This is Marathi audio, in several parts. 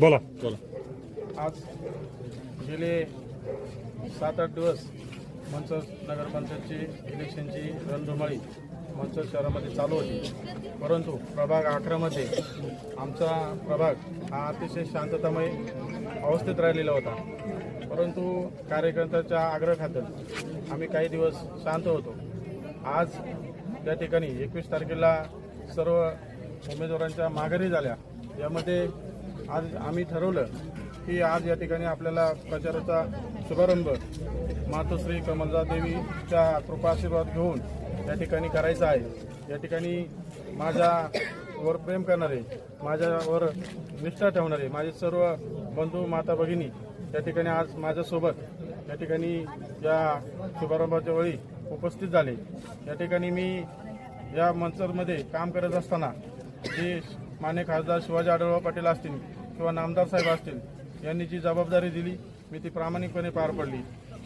बोला. बोला आज गेले सात आठ दिवस मंचर नगरपंचायतची इलेक्शनची रणधुमाळी मंचर शहरामध्ये चालू होती. परंतु प्रभाग अकरामध्ये आमचा प्रभाग हा अतिशय शांततामय अवस्थेत राहिलेला होता. परंतु कार्यकर्त्याच्या आग्रह खातर आम्ही काही दिवस शांत होतो. आज त्या ठिकाणी एकवीस तारखेला सर्व उमेदवारांच्या माघारी झाल्या. यामध्ये आज आम्ही ठरवलं की आज या ठिकाणी आपल्याला प्रचाराचा शुभारंभ मातोश्री कमलदादेवीच्या कृपाशीर्वाद घेऊन या ठिकाणी करायचा आहे. या ठिकाणी माझ्यावर प्रेम करणारे माझ्यावर निष्ठा ठेवणारे माझे सर्व बंधू माता भगिनी या ठिकाणी आज माझ्यासोबत या ठिकाणी या शुभारंभाच्या वेळी उपस्थित झाले. या ठिकाणी मी या मंचरमध्ये काम करत असताना जे मान्य खासदार शिवाजी आढळराव पाटील असतील किंवा नामदार साहेब असतील यांनी जी जबाबदारी दिली मी ती प्रामाणिकपणे पार पडली.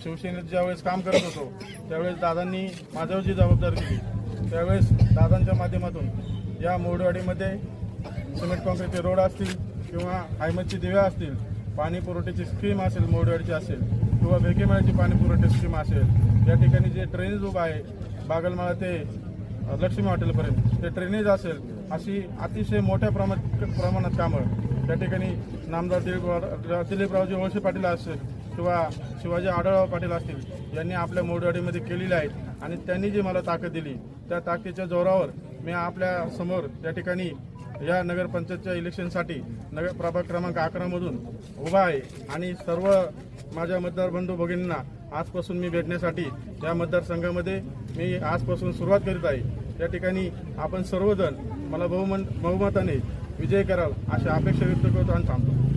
शिवसेनेत ज्यावेळेस काम करत होतो त्यावेळेस दादांनी माझ्यावर जी जबाबदारी दिली त्यावेळेस दादांच्या माध्यमातून या मोडवाडीमध्ये सिमेंट कॉन्क्रीटचे रोड असतील किंवा हायमतची दिव्या असतील पाणी पुरवठ्याची स्कीम असेल मोडवाडीची असेल किंवा भेकेमाळ्याची पाणी पुरवठा स्कीम असेल या ठिकाणी जे ट्रेनेज उभं आहे बागलमाळा ते लक्ष्मी हॉटेलपर्यंत ते ट्रेनेज असेल अशी अतिशय मोठ्या प्रमाणात प्रमाणात कामं. त्या ठिकाणी नामदार दिलीप दिलीपरावजी वळसे पाटील असेल किंवा शिवाजी आढळराव पाटील असतील यांनी आपल्या मोडवाडीमध्ये केलेले आहेत आणि त्यांनी जी मला ताकद दिली त्या ताकदीच्या जोरावर मी आपल्यासमोर त्या ठिकाणी या नगरपंचायतच्या इलेक्शनसाठी नगर प्रभाग क्रमांक अकरामधून उभा आहे आणि सर्व माझ्या मतदार बंधू भगिनींना आजपासून मी भेटण्यासाठी या मतदारसंघामध्ये मी आजपासून सुरुवात करीत आहे. या ठिकाणी आपण सर्वजण मला बहुमन बहुमताने विजय कराल अशी अपेक्षा व्यक्त करतो आणि थांबतो.